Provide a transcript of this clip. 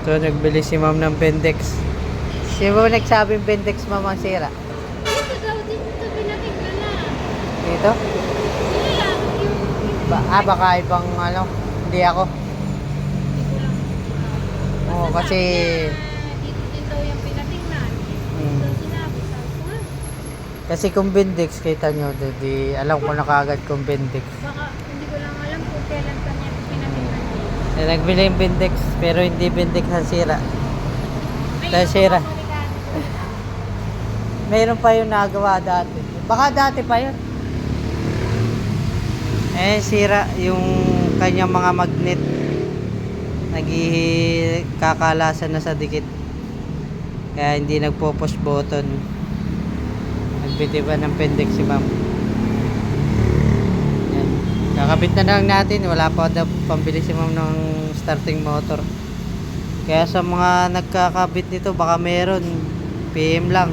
So, nagbili si ma'am ng Pendex. Siya ba nagsabing Pendex ma'am ang sira? Dito daw, dito sa pinatignan na. Dito? Ba ah, baka ibang ano, hindi ako. Oo, Basta kasi... Dito din daw yung pinatignan. Hmm. Kasi kung Pendex, kita nyo, di, di alam ko na kagad kung Pendex. baka hindi ko lang alam kung kailan pa niya pinatignan. Eh, nagbili yung Pendex, pero hindi Pendex ang sira. Dahil sira. Mayroon pa yung nagawa dati. Baka dati pa yun. Eh, sira yung kanyang mga magnet. Nagkakalasan na sa dikit. Kaya hindi nagpo-push button. Nagbiti ba ng pendex si ma'am. Yan. Kakabit na lang natin. Wala pa daw pambili si ma'am ng starting motor. Kaya sa mga nagkakabit nito, baka meron. PM lang.